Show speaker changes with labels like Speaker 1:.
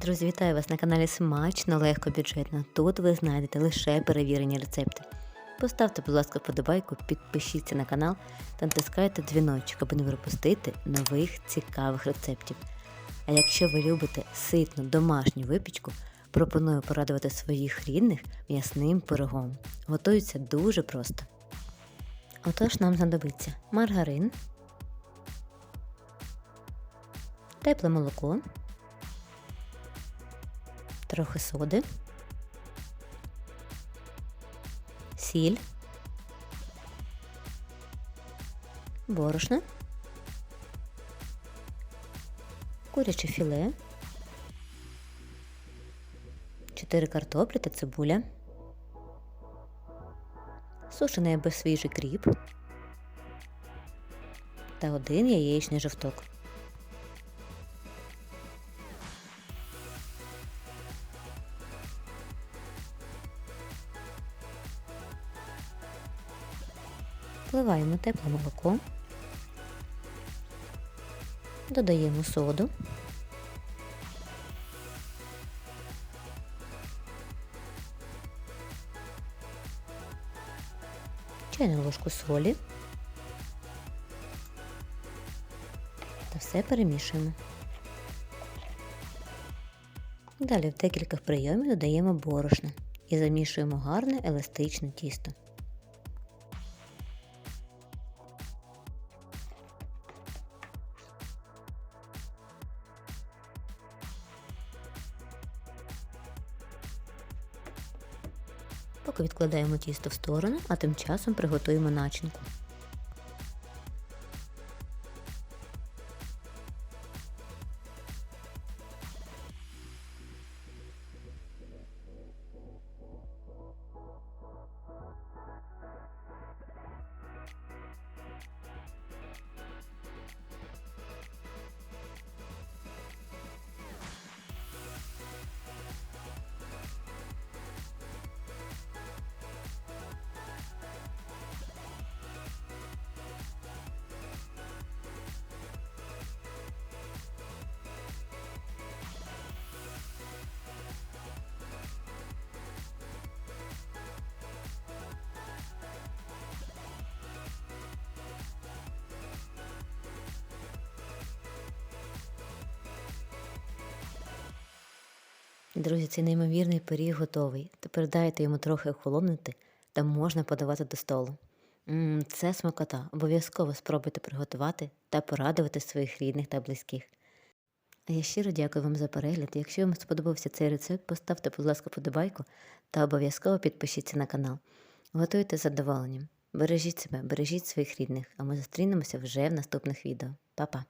Speaker 1: Друзі, вітаю вас на каналі Смачно, легко, бюджетно. Тут ви знайдете лише перевірені рецепти. Поставте, будь ласка, вподобайку, підпишіться на канал та натискайте дзвіночок, аби не пропустити нових цікавих рецептів. А якщо ви любите ситну домашню випічку, пропоную порадувати своїх рідних м'ясним пирогом. Готується дуже просто. Отож нам знадобиться маргарин, тепле молоко, трохи соди, сіль, борошно, куряче філе, 4 картоплі та цибуля, сушений або свіжий кріп. Та один яєчний жовток. Вливаємо тепле молоко, додаємо соду, чайну ложку солі та все перемішуємо. Далі в декілька прийомів додаємо борошно і замішуємо гарне еластичне тісто. Поки відкладаємо тісто в сторону, а тим часом приготуємо начинку. Друзі, цей неймовірний пиріг готовий. Тепер дайте йому трохи охолонути та можна подавати до столу. Мм, це смакота. Обов'язково спробуйте приготувати та порадувати своїх рідних та близьких. А я щиро дякую вам за перегляд. Якщо вам сподобався цей рецепт, поставте, будь ласка, подобайку та обов'язково підпишіться на канал. Готуйте з задоволенням. Бережіть себе, бережіть своїх рідних, а ми зустрінемося вже в наступних відео. Па-па!